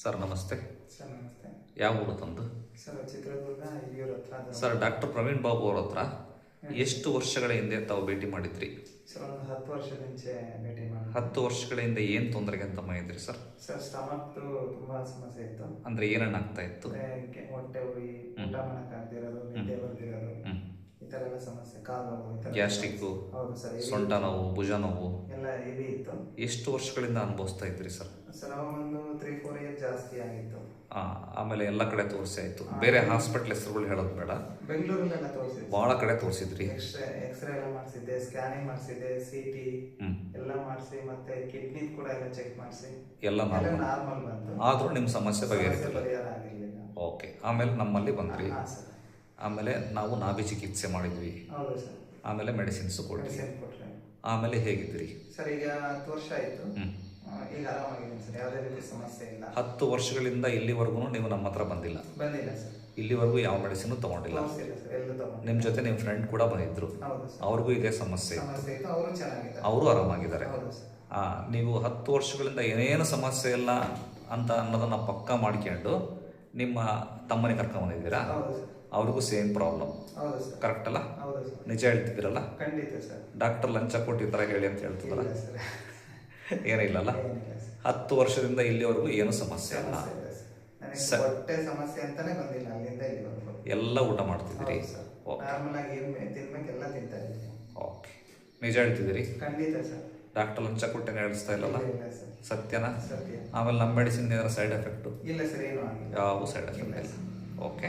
Sir ನಮಸ್ತೆ. Sir ನಮಸ್ತೆ. ಯಾವ ಊರು ತಂದು ಸರ್ ಚಿತ್ರದುರ್ಗ ಹತ್ರ ಸರ್ ಡಾಕ್ಟರ್ ಪ್ರವೀಣ್ ಬಾಬು ಅವ್ರ ಹತ್ರ ಎಷ್ಟು ವರ್ಷಗಳ ಹಿಂದೆ ತಾವು ಭೇಟಿ ಮಾಡಿದ್ರಿ? ಸರ್ ಒಂದು ಹತ್ತು ವರ್ಷದ ಮುಂಚೆ ಭೇಟಿ ಮಾಡಿ ಹತ್ತು ವರ್ಷಗಳ ಹಿಂದೆ ಏನು ತೊಂದರೆಗೆ ಅಂತ ಮಾಡಿದ್ರಿ ಸರ್? ಸರ್ ಸ್ಟಮಕ್ ತುಂಬಾ ಸಮಸ್ಯೆ ಇತ್ತು. ಅಂದ್ರೆ ಏನೇನು ಆಗ್ತಾ ಇತ್ತು? ಹೊಟ್ಟೆ ಉರಿ ಊಟ ಮಾಡಕ್ಕಾಗ್ದಿರೋದು ನಿದ್ದೆ ಬರ್ದಿರೋದು. ತರ ಎಲ್ಲ ಸಮಸ್ಯೆ ಕಾಲು ನೋವು ಗ್ಯಾಸ್ಟ್ರಿಕ್ಕು ಹೌದು ಸರ್ ಸೊಂಟ. ನೋವು ಭುಜ ನೋವು. ಎಲ್ಲ ಹೆವಿ ಇತ್ತು. ಎಷ್ಟು ವರ್ಷಗಳಿಂದ ಅನುಭವಿಸ್ತಾ ಇದ್ರಿ ಸರ್? ಸರ್ ಒಂದು ತ್ರೀ ಫೋರ್ ಇಯರ್ ಜಾಸ್ತಿ ಆಗಿತ್ತು. ಆಮೇಲೆ ಎಲ್ಲ ಕಡೆ ತೋರಿಸಿ ಆಯ್ತು. ಬೇರೆ ಹಾಸ್ಪಿಟ್ಲ್ ಹೆಸರುಗಳು ಹೇಳೋದು ಬೇಡ. ಬೆಂಗಳೂರಲ್ಲೆಲ್ಲ ತೋರಿಸಿದ್ದೆ ಬಹಳ ಕಡೆ ತೋರಿಸಿದ್ರಿ. ಎಕ್ಸ್ರೇ ಎಕ್ಸ್ರೇ ಎಲ್ಲ ಮಾಡಿಸಿದ್ದೆ ಸ್ಕ್ಯಾನಿಂಗ್ ಮಾಡಿಸಿದ್ದೆ ಸಿ ಟಿ ಎಲ್ಲ ಮಾಡಿಸಿ ಮತ್ತೆ ಕಿಡ್ನಿ ಕೂಡ ಎಲ್ಲ ಚೆಕ್ ಮಾಡಿಸಿ. ಎಲ್ಲ ನಾರ್ಮಲ್ ಬಂತು. ಆದ್ರೂ ನಿಮ್ಮ ಸಮಸ್ಯೆ ಬಗೆಹರಿಸಿಲ್ಲ ಓಕೆ ಆಮೇಲೆ ನಮ್ಮಲ್ಲಿ ಬಂದ್ರಿ. ಹಾಂ ಸರ್. ಆಮೇಲೆ ನಾವು ನಾಭಿ ಚಿಕಿತ್ಸೆ ಮಾಡಿದ್ವಿ. ಹೌದು ಸರ್. ಆಮೇಲೆ ಮೆಡಿಸಿನ್ಸ್ ಕೊಡಿ ಮೆಡಿಸಿನ್ ಕೊಟ್ರೆ ಆಮೇಲೆ ಹೇಗಿದ್ರಿ ಸರ್ ಈಗ ಹತ್ತು ವರ್ಷ ಆಯ್ತು. ಹ್ಮ್. ಆ, ಈಗ ಆರಾಮಾಗಿದ್ದೀನಿ ಸರ್. ಯಾವುದೇ ರೀತಿ ಸಮಸ್ಯೆ ಇಲ್ಲ. ಹತ್ತು ವರ್ಷಗಳಿಂದ ಇಲ್ಲಿವರೆಗೂ ನೀವು ನಮ್ಮ ಹತ್ರ ಬಂದಿಲ್ಲ. ಬಂದಿಲ್ಲ ಸರ್. ಇಲ್ಲಿವರೆಗೂ ಯಾವ ಮೆಡಿಸಿನ್ ತಗೊಂಡಿಲ್ಲ. ತೋರಿಸಿಲ್ಲ ಸರ್. ಎಲ್ಲ ತಗೊಂಡು ನಿಮ್ಮ ಜೊತೆ ನಿಮ್ಮ ಫ್ರೆಂಡ್ ಕೂಡ ಬಂದಿದ್ರು. ಹೌದು ಸರ್. ಅವ್ರಿಗೂ ಇದೇ ಸಮಸ್ಯೆ ಇತ್ತು. ಸಮಸ್ಯೆ ಇತ್ತು. ಅವರು ಚೆನ್ನಾಗಿದ್ದಾರೆ. ಅವರು ಆರಾಮಾಗಿದ್ದಾರೆ. ಹೌದು ಸರ್. ಆ, ನೀವು ಹತ್ತು ವರ್ಷಗಳಿಂದ ಏನೇನು ಸಮಸ್ಯೆ ಇಲ್ಲ ಅಂತ ಅನ್ನೋದನ್ನ ಪಕ್ಕ ಮಾಡ್ಕೊಂಡು ನಿಮ್ಮ ತಮ್ಮನೆ ಕರ್ಕೊಂಡ್ ಬಂದಿದ್ದೀರಾ? ಹೌದು ಸರ್. ಅವ್ರಿಗೂ ಸೇಮ್ ಪ್ರಾಬ್ಲಮ್ ಕರೆಕ್ಟ್ ಅಲ್ಲ? ನಿಜ ಹೇಳ್ತಿದ್ದೀರಲ್ಲ? ಖಂಡಿತ ಸರ್ ಡಾಕ್ಟರ್ ಲಂಚ ಕೊಟ್ಟು ಈ ಥರ ಹೇಳಿ ಅಂತ ಹೇಳ್ತಿದ್ರಲ್ಲ ಏನಿಲ್ಲಲ್ಲ ಹತ್ತು ವರ್ಷದಿಂದ ಇಲ್ಲಿವರೆಗೂ ಏನು ಸಮಸ್ಯೆ ಇಲ್ಲ. ಎಲ್ಲ ಊಟ ಮಾಡ್ತಿದ್ದೀರಿ? ಓಕೆ ನಿಜ ಹೇಳ್ತಿದ್ದೀರಿ? ಖಂಡಿತ ಸರ್ ಡಾಕ್ಟರ್ ಲಂಚ ಕೊಟ್ಟೆ ನಡೆಸ್ತಾ ಇಲ್ಲಲ್ಲ? ಇಲ್ಲ ಸತ್ಯನಾ? ಸತ್ಯ. ಆಮೇಲೆ ನಮ್ಮ ಮೆಡಿಸಿನ್ ಏನಾದ್ರು ಸೈಡ್ ಎಫೆಕ್ಟು ಯಾವ ಸೈಡ್ ಎಫೆಕ್ಟ್ ಇಲ್ಲ okay